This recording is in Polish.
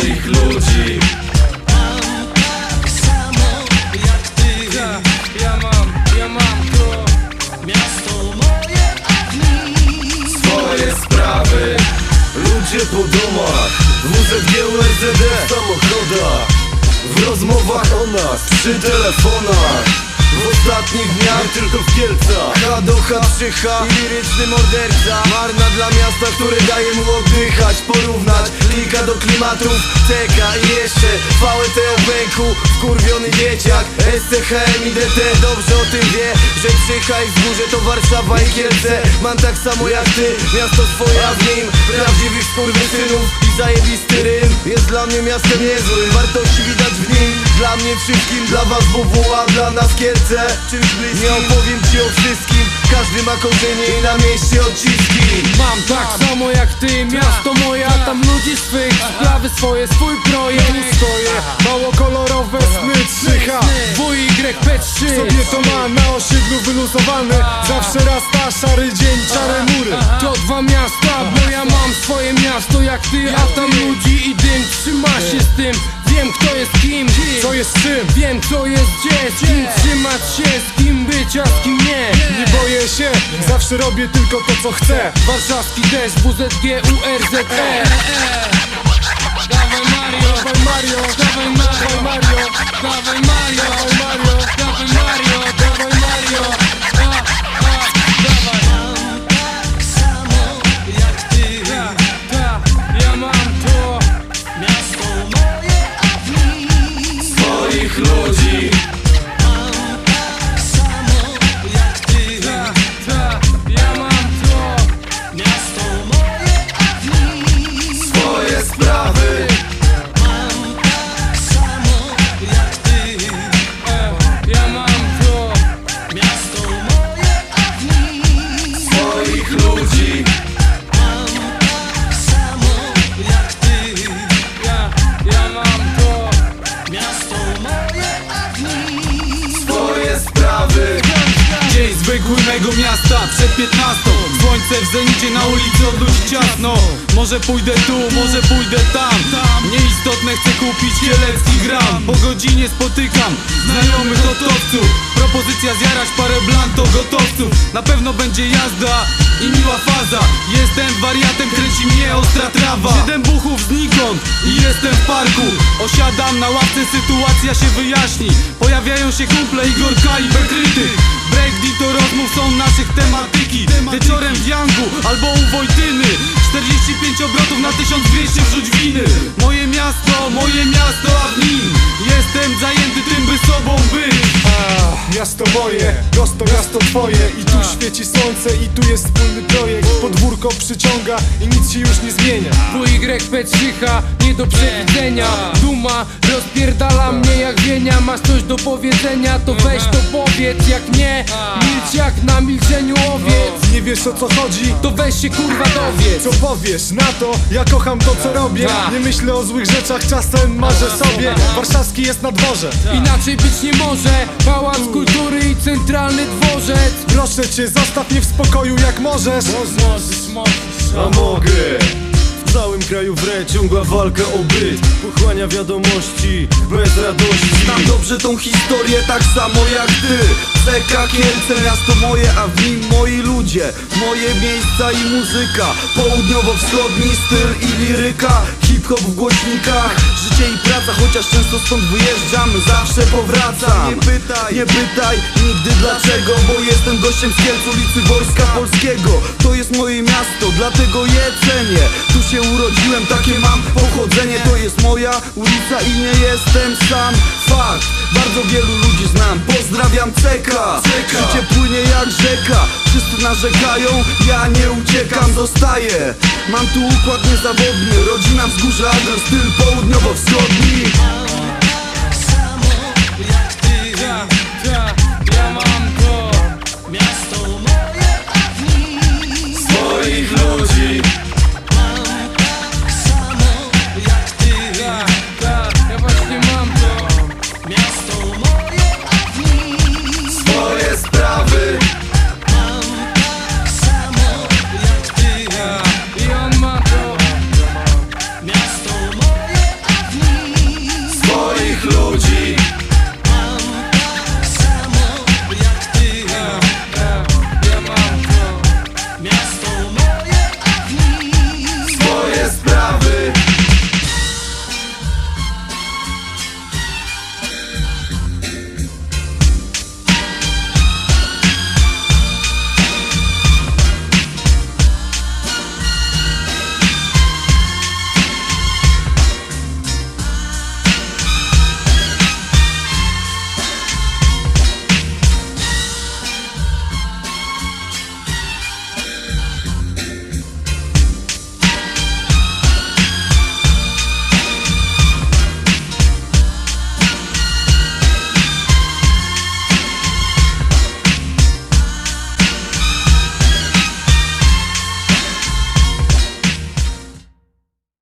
swoich ludzi. Tak samo jak ty ja, mam, ja mam to Miasto moje, a mi Swoje sprawy Ludzie po domach WZG, USD w samochodach W rozmowach o nas, przy telefonach w ostatnich dniach nie tylko w Kielcach. H do H3H i liryczny morderca. Marna dla miasta, które daje mu oddychać Porównać. Lika do klimatów TK i jeszcze. VT o pęku Wkurwiony dzieciak. SCHM i DT Dobrze o tym wie, że Przycha i Wzgórze to Warszawa i Kielce. Mam tak samo jak ty, miasto swoje, a w nim Prawdziwych skurwysynów i zajebisty rym. Jest dla mnie miastem niezłym Wartości widać w nim Dla mnie wszystkim, dla was WW, a dla nas Kielce. Czymś bliskim. Nie opowiem ci o wszystkim. Każdy ma korzenie i na mieście odciski. Mam tak samo jak ty, miasto moje, a tam ludzi swych. Sprawy swoje, swój projekt. Stoję, mało kolorowe sny 3H WYP3 Sobie to ma na osiedlu wyluzowane. Zawsze raz ta szary dzień, czarne mury. To dwa miasta, bo ja mam swoje miasto jak ty A tam ludzi i dym, trzyma się z tym Wiem kto jest kim, Co jest czym? wiem kto jest gdzie Z kim trzymać się, z kim być, a z kim nie. Nie boję się, zawsze robię tylko to co chcę. Warszawski deszcz, WZG, URZE Dawaj Mario, Dawaj Mario, dawaj Mario, zwykły mego miasta przed 15 Słońce w zenicie na ulicy od ludzi ciasno. Może pójdę tu, może pójdę tam. Nieistotne chcę kupić kielecki gram. Po godzinie spotykam znajomych gotowców Propozycja zjarać parę blanto gotowców. Na pewno będzie jazda i miła faza. Jestem wariatem, kręci mnie ostra trawa. Siedem buchów znikąd i jestem w parku. Osiadam na ławce, sytuacja się wyjaśni. Pojawiają się kumple Igorka i Bekryty Breakbeat to rozmów są naszych tematyki. Wieczorem w Jangu albo u Wojtyny. 45 obrotów na 1200 wrzuć winy. Moje miasto, moje miasto, a w nim Jestem zajęty tym, by sobą być Miasto moje, prosto miasto twoje. I tu świeci słońce i tu jest wspólny projekt. Podwórko przyciąga i nic się już nie zmienia. WYP3H, nie do przewidzenia. Duma rozpierdala mnie jak wienia. Masz coś do powiedzenia, to weź to powiedz. Jak nie, milcz jak na milczeniu owiec. Nie wiesz o co chodzi? To weź się kurwa dowiedz. Co powiesz na to? Ja kocham to co robię. Nie myślę o złych rzeczach, czasem marzę sobie. Warszawski jest na dworze. Inaczej być nie może. Pałac Kultury i Centralny Dworzec. Proszę cię, zostaw mnie w spokoju jak możesz. Możesz, możesz. A mogę. W całym kraju wre ciągła walka o byt. Pochłania wiadomości bez radości. Znam dobrze tą historię tak samo jak ty. CK Kielce, miasto moje, a w nim moi ludzie. Moje miejsca i muzyka. Południowo-wschodni styl i liryka Hip-hop w głośnikach. Życie i praca, chociaż często stąd wyjeżdżam Zawsze powracam. Nie pytaj, nie pytaj nigdy dlaczego Bo jestem gościem z Kielc, ulicy Wojska Polskiego. To jest moje miasto, dlatego je cenię. Tu się urodziłem, takie mam pochodzenie moja ulica i nie jestem sam. Fakt, bardzo wielu ludzi znam. Pozdrawiam Ceka, Ceka. Życie płynie jak rzeka. Wszyscy narzekają, ja nie uciekam, zostaję. Mam tu układ niezawodny. Rodzina wzgórza, agro, styl południowo-wschodni. Samo jak ty, ja, ja, ja mam to miasto.